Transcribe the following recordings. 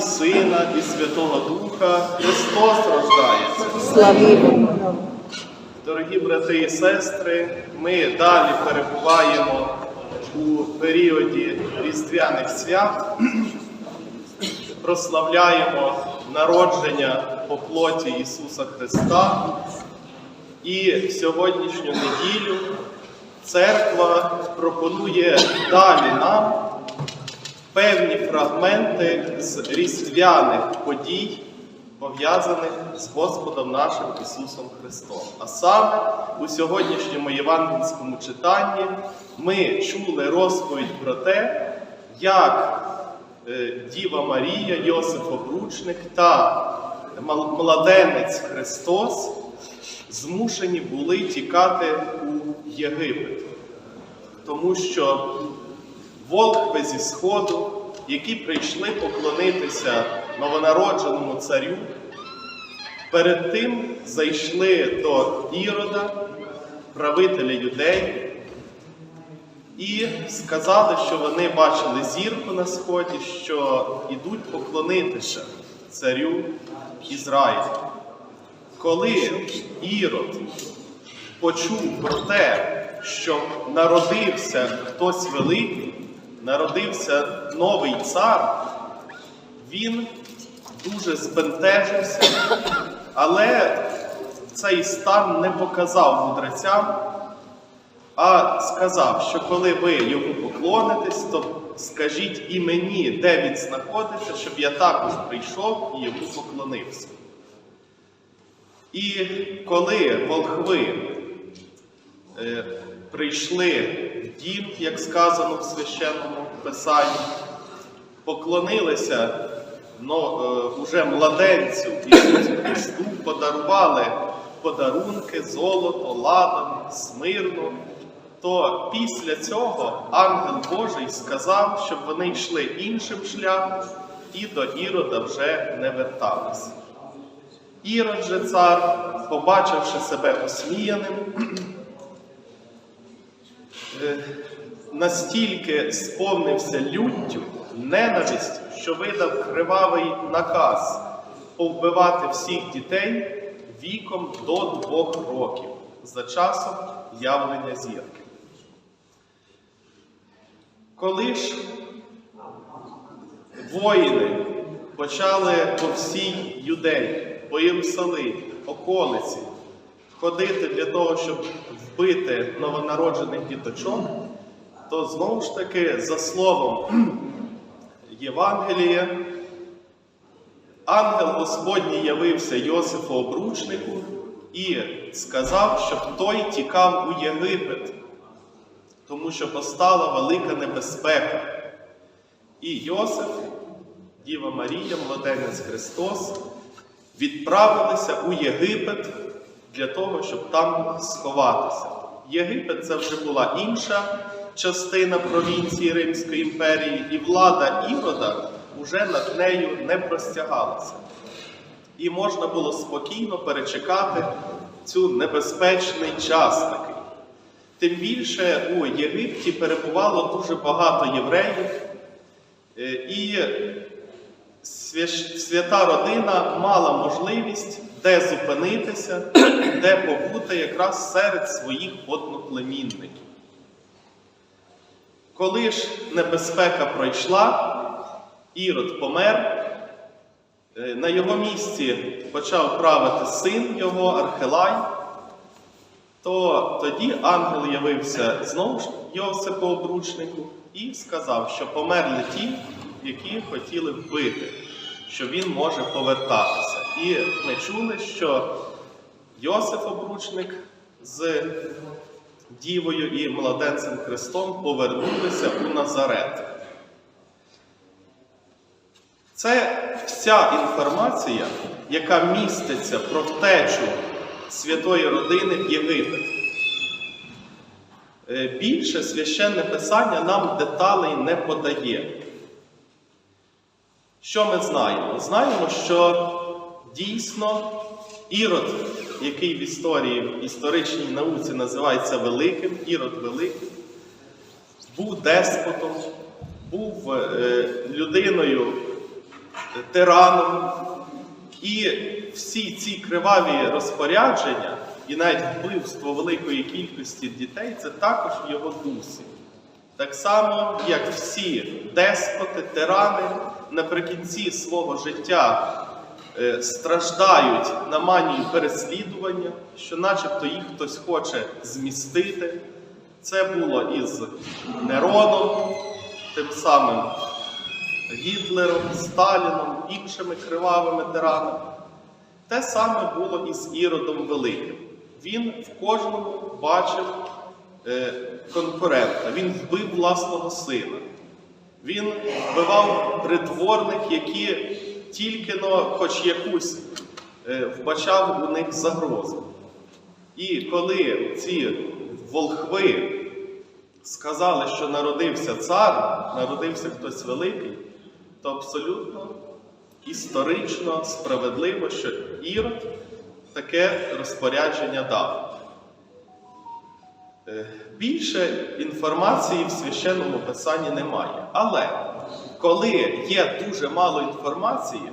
і Сина, і Святого Духа Христос рождається. Славімо. Дорогі брати і сестри, ми далі перебуваємо у періоді Різдвяних свят, прославляємо народження по плоті Ісуса Христа. І сьогоднішню неділю церква пропонує далі нам певні фрагменти з різдвяних подій, пов'язаних з Господом нашим Ісусом Христом. А саме у сьогоднішньому євангельському читанні ми чули розповідь про те, як е, Діва Марія, Йосиф Обручник та младенець Христос змушені були тікати у Єгипет, тому що волхви зі Сходу, які прийшли поклонитися новонародженому царю, перед тим зайшли до Ірода, правителя юдеїв, і сказали, що вони бачили зірку на сході, що йдуть поклонитися царю Ізраїлю. Коли Ірод почув про те, що народився хтось великий, народився новий цар, він дуже збентежився, але цей стан не показав мудрецям, а сказав, що коли ви йому поклонитесь, то скажіть і мені, де він знаходиться, щоб я також прийшов і йому поклонився. І коли волхви е, прийшли дім, як сказано в священному писанні, поклонилися но, е, уже младенцю Ісусу Христу, подарували подарунки, золото, ладан, смирну, то після цього ангел Божий сказав, щоб вони йшли іншим шляхом і до Ірода вже не верталися. Ірод же цар, побачивши себе осміяним, настільки сповнився люттю, ненавистю, що видав кривавий наказ повбивати всіх дітей віком до двох років за часом явлення зірки. Коли ж воїни почали по всій юдеї, по Єрусалимі, околиці ходити для того, щоб вбити новонароджених діточок, то знову ж таки, за словом Євангелія, ангел Господній явився Йосифу обручнику і сказав, щоб той тікав у Єгипет, тому що постала велика небезпека. І Йосиф, Діва Марія, младенець Христос, відправилися у Єгипет для того, щоб там сховатися. Єгипет це вже була інша частина провінції Римської імперії, і влада Ірода вже над нею не простягалася. І можна було спокійно перечекати цю небезпечний час такий. Тим більше у Єгипті перебувало дуже багато євреїв, е, і свята родина мала можливість де зупинитися, де побути якраз серед своїх одноплемінників. Коли ж небезпека пройшла, Ірод помер, е, на його місці почав правити син його Архелай, то тоді ангел явився знову ж Йосипу обручнику і сказав, що померли ті, які хотіли вбити, що він може повертатися. І ми чули, що Йосиф обручник з Дівою і младенцем Христом повернулися у Назарет. Це вся інформація, яка міститься про втечу святої родини в Єгипет. Е, Більше священне писання нам деталей не подає. Що ми знаємо? Знаємо, що дійсно Ірод, який в історії, в історичній науці називається Великим, Ірод Великий, був деспотом, був е, людиною е, тираном, і всі ці криваві розпорядження, і навіть вбивство великої кількості дітей, це також його дусі. Так само, як всі деспоти, тирани наприкінці свого життя страждають на манію переслідування, що начебто їх хтось хоче змістити. Це було із Нероном, тим самим Гітлером, Сталіном, іншими кривавими тиранами. Те саме було і з Іродом Великим. Він в кожному бачив е, конкурента, він вбив власного сина. Він вбивав придворних, які тільки но хоч якусь е, вбачав у них загрозу. І коли ці волхви сказали, що народився цар, народився хтось великий, то абсолютно історично справедливо, що Ірод таке розпорядження дав. Е, Більше інформації в священному писанні немає. Але коли є дуже мало інформації,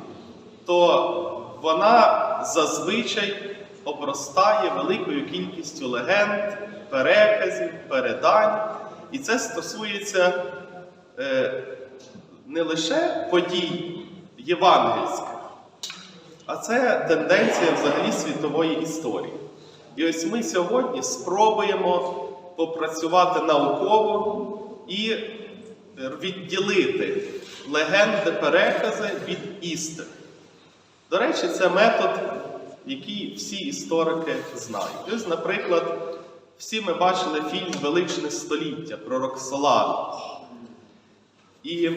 то вона зазвичай обростає великою кількістю легенд, переказів, передань. І це стосується е, не лише подій євангельських, а це тенденція взагалі світової історії. І ось ми сьогодні спробуємо попрацювати науково і відділити легенди, перекази від істини. До речі, це метод, який всі історики знають. Ось, наприклад, всі ми бачили фільм Величне століття про Роксолану. І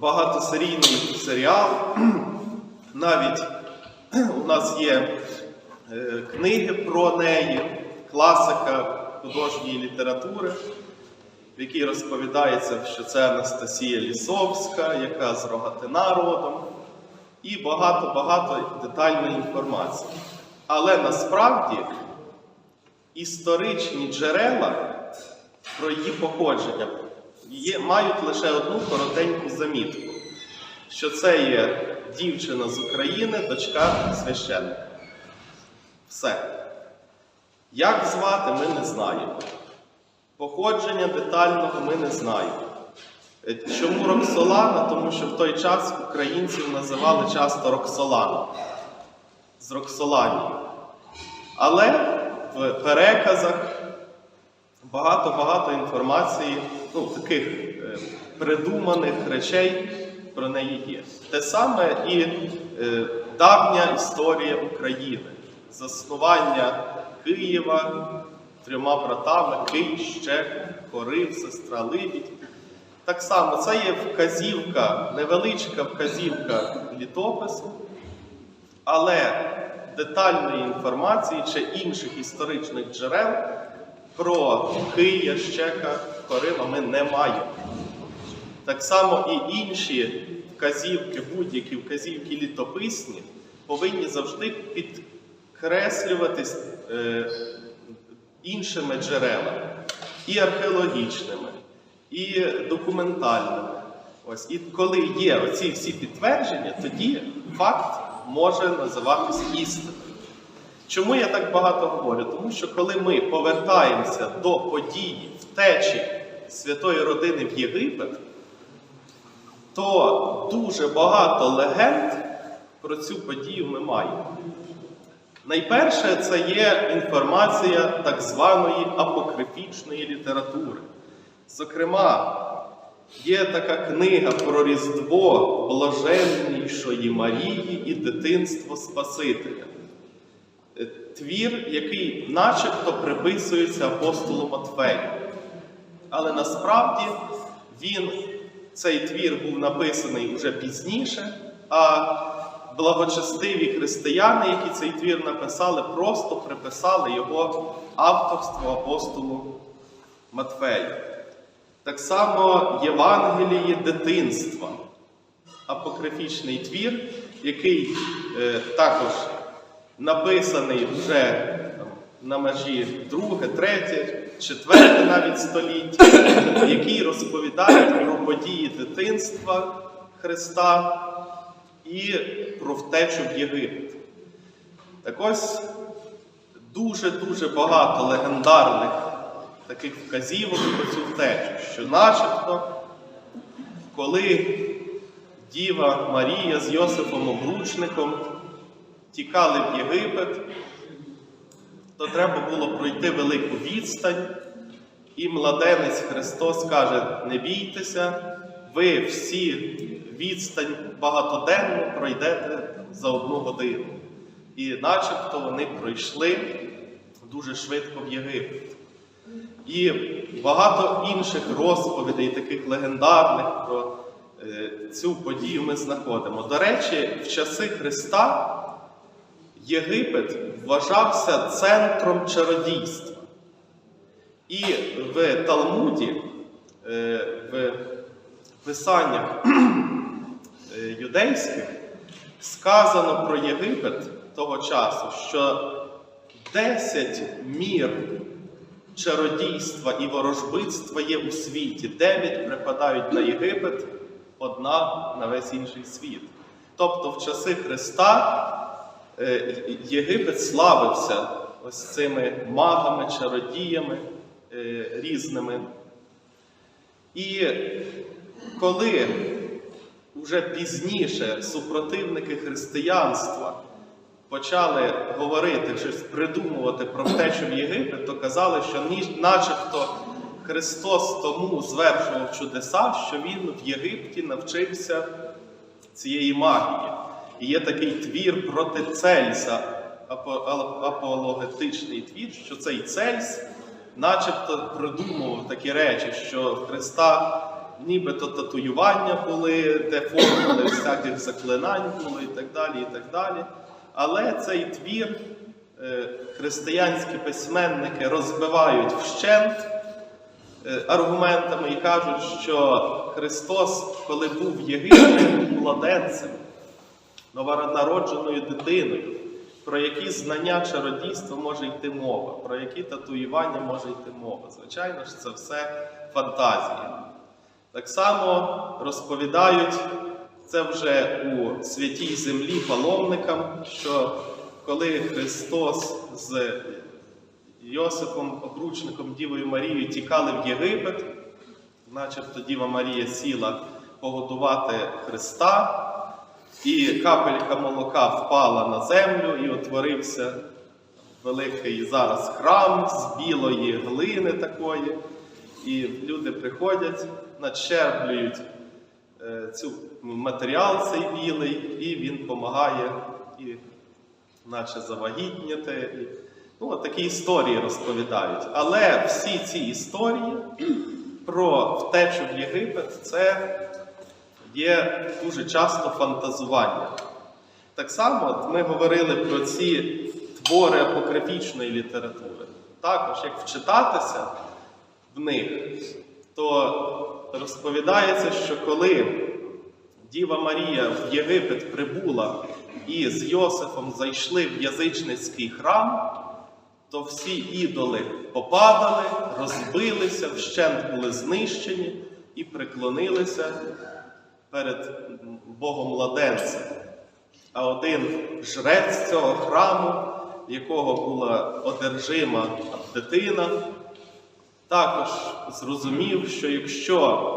багатосерійний серіал. Навіть у нас є е, книги про неї, класика художньої літератури, в якій розповідається, що це Анастасія Лісовська, яка з Рогатина родом, і багато-багато детальної інформації. Але насправді історичні джерела про її походження є, мають лише одну коротеньку замітку, що це є дівчина з України, дочка священника. Все. Як звати, ми не знаємо. Походження детального ми не знаємо. Е, Чому Роксолана? Тому що в той час українців називали часто Роксолана з Роксоланії. Але в переказах багато-багато інформації, ну, таких е, придуманих речей про неї є. Те саме і е, давня історія України, заснування Києва трьома братами Кий, Щек, Корив, сестра Либідь. Так само це є вказівка, невеличка вказівка літопису, але детальної інформації чи інших історичних джерел про Кия, Щека, Корива ми не маємо. Так само і інші вказівки, будь-які вказівки літописні, повинні завжди підкреслюватись е, іншими джерелами, і археологічними, і документальними. Ось, і коли є оці всі підтвердження, тоді факт може називатися істиною. Чому я так багато говорю? Тому що коли ми повертаємося до події втечі святої родини в Єгипет, то дуже багато легенд про цю подію ми маємо. Найперше, це є інформація так званої апокрифічної літератури. Зокрема, є така книга про Різдво блаженнішої Марії і дитинство Спасителя. Е, Твір, який начебто приписується апостолу Матфею. Але насправді він, цей твір був написаний вже пізніше, а благочестиві християни, які цей твір написали, просто приписали його авторство апостолу Матфею. Так само Євангеліє дитинства, апокрифічний твір, який е, також написаний вже там, на межі друге, третє четверте навіть століття, які розповідають про події дитинства Христа і про втечу в Єгипет. Так ось дуже-дуже багато легендарних таких вказівок про цю втечу, що начебто, коли Діва Марія з Йосифом Обручником тікали в Єгипет, то треба було пройти велику відстань, і младенець Христос каже: не бійтеся, ви всі відстань багатоденно пройдете за одну годину. І начебто вони пройшли дуже швидко в Єгипет. І багато інших розповідей, таких легендарних про е, цю подію ми знаходимо. До речі, в часи Христа Єгипет вважався центром чародійства. І в Талмуді, е, в писаннях юдейських, сказано про Єгипет того часу, що 10 мір чародійства і ворожбитства є у світі. 9 припадають на Єгипет, одна на весь інший світ. Тобто в часи Христа е, Єгипет славився ось цими магами, чародіями е, різними. І коли вже пізніше супротивники християнства почали говорити, щось придумувати про втечу в Єгипет, то казали, що начебто Христос тому звершував чудеса, що він в Єгипті навчився цієї магії. І є такий твір проти Цельса, апологетичний твір, що цей Цельс начебто придумував такі речі, що Христа нібито татуювання були, де формули всяких заклинань були і так далі. і так далі. Але цей твір е, християнські письменники розбивають вщент е, аргументами і кажуть, що Христос, коли був в младенцем, новонародженою дитиною, про які знання чародійства може йти мова, про які татуювання може йти мова. Звичайно ж, це все фантазія. Так само розповідають це вже у святій землі паломникам, що коли Христос з Йосифом, обручником Дівою Марією тікали в Єгипет, начебто Діва Марія сіла погодувати Христа, і капелька молока впала на землю і утворився великий зараз храм з білої глини такої. І люди приходять, начерплюють е, цю матеріал цей білий, і він допомагає і наче завагітніти. І, ну, такі історії розповідають. Але всі ці історії про втечу в Єгипет це є дуже часто фантазування. Так само от ми говорили про ці твори апокрифічної літератури. Також, як вчитатися в них, то розповідається, що коли Діва Марія в Єгипет прибула і з Йосифом зайшли в язичницький храм, то всі ідоли попадали, розбилися, вщент були знищені і приклонилися перед Богом младенцем. А один жрець цього храму, якого була одержима дитина, також зрозумів, що якщо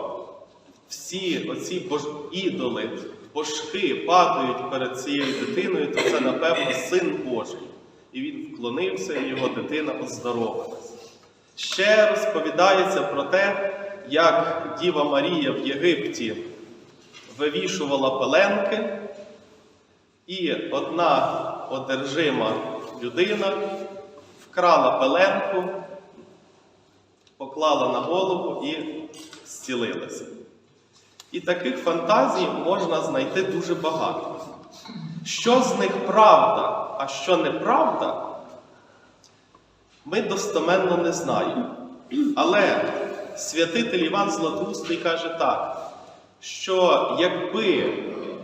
всі оці ідоли, божки падають перед цією дитиною, то це, напевно, син Божий. І він вклонився, і його дитина оздоровилася. Ще розповідається про те, як Діва Марія в Єгипті вивішувала пеленки, і одна одержима людина вкрала пеленку, поклала на голову і зцілилася. І таких фантазій можна знайти дуже багато. Що з них правда, а що неправда, ми достеменно не знаємо. Але святитель Іван Златоустий каже так, що якби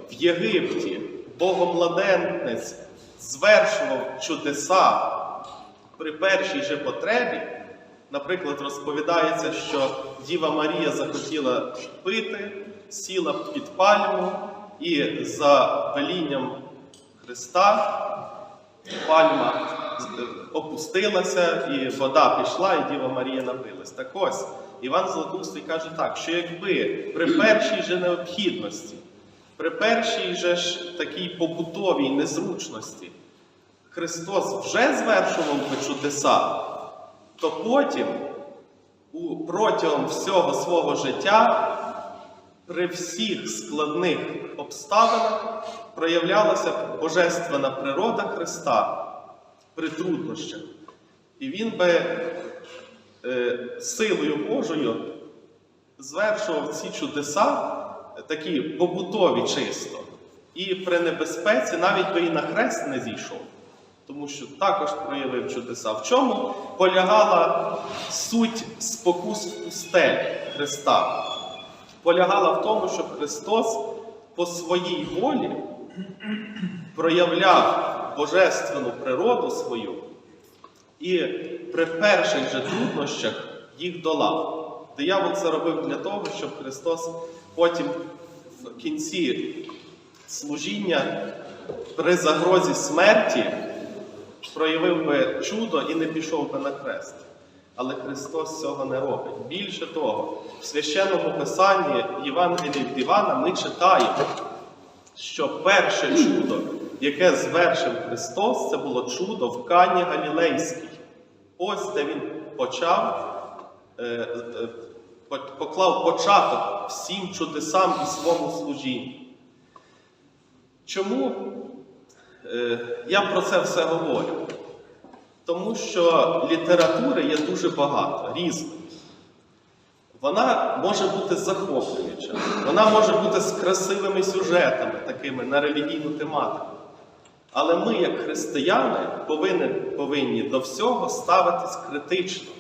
в Єгипті Богомладенець звершував чудеса при першій же потребі, Наприклад, розповідається, що Діва Марія захотіла пити, сіла під пальму, і за велінням Христа пальма опустилася, і вода пішла, і Діва Марія напилась. Так ось, Іван Златоустий каже так, що якби при першій же необхідності, при першій же ж такій побутовій незручності Христос вже звершував би чудеса, то потім, протягом всього свого життя, при всіх складних обставинах проявлялася божественна природа Христа при труднощах. І він би е, силою Божою звершував ці чудеса, такі побутові чисто, і при небезпеці навіть би і на хрест не зійшов, тому що також проявив чудеса. В чому полягала суть спокус пустелі Христа? Полягала в тому, що Христос по своїй волі проявляв божественну природу свою і при перших же труднощах їх долав. Диявол це робив для того, щоб Христос потім в кінці служіння при загрозі смерті проявив би чудо і не пішов би на хрест. Але Христос цього не робить. Більше того, в священному писанні Євангелії Івана ми читаємо, що перше чудо, яке звершив Христос, це було чудо в Кані Галілейській. Ось де він почав, е, е, по- поклав початок всім чудесам і своєму служінні. Чому е, я про це все говорю? Тому що літератури є дуже багато, різної. Вона може бути захоплююча, вона може бути з красивими сюжетами, такими на релігійну тематику. Але ми, як християни, повинні, повинні до всього ставитись критично.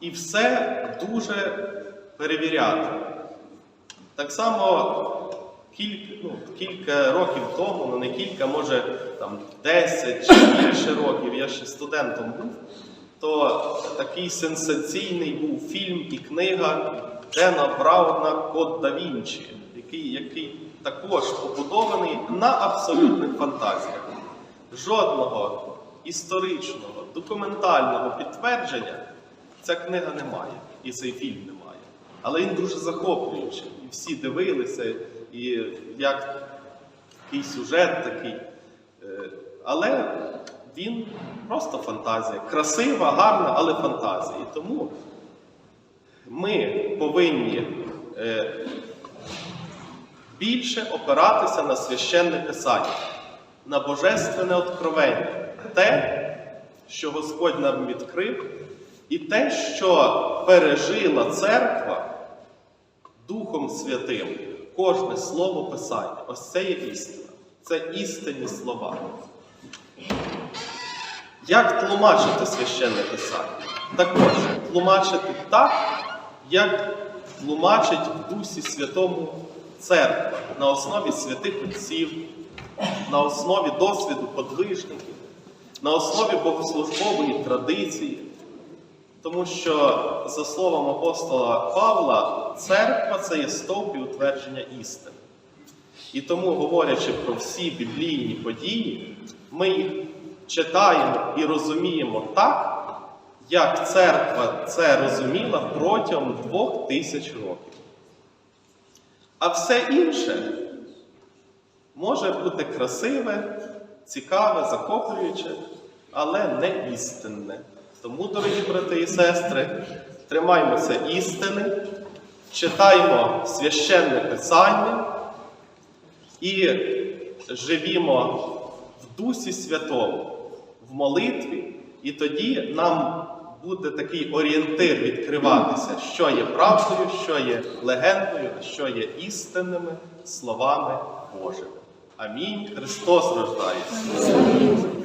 І все дуже перевіряти. Так само кілька, ну, кілька років тому, ну не кілька, може там 10 чи більше років, я ще студентом був, то такий сенсаційний був фільм і книга Дена Брауна Код да Вінчі, який, який також побудований на абсолютних фантазіях. Жодного історичного, документального підтвердження ця книга не має, і цей фільм не має. Але він дуже захоплюючий. І всі дивилися, і як такий сюжет такий. Е, Але він просто фантазія. Красива, гарна, але фантазія. І тому ми повинні е, більше опиратися на священне писання, на божественне откровення, те, що Господь нам відкрив, і те, що пережила церква Духом Святим, кожне слово Писання. Ось це є істина. Це істинні слова. Як тлумачити священне писання? Також тлумачити так, як тлумачить в Дусі Святому церква на основі святих отців, на основі досвіду подвижників, на основі богослужбової традиції. Тому що, за словом апостола Павла, церква це є стовп і утвердження істини. І тому, говорячи про всі біблійні події, ми їх читаємо і розуміємо так, як церква це розуміла протягом двох тисяч років. А все інше може бути красиве, цікаве, захоплююче, але не істинне. Тому, дорогі брати і сестри, тримаймося істини, читаймо священне писання і живімо в Дусі Святому, в молитві, і тоді нам буде такий орієнтир відкриватися, що є правдою, що є легендою, що є істинними словами Божими. Амінь. Христос рождається.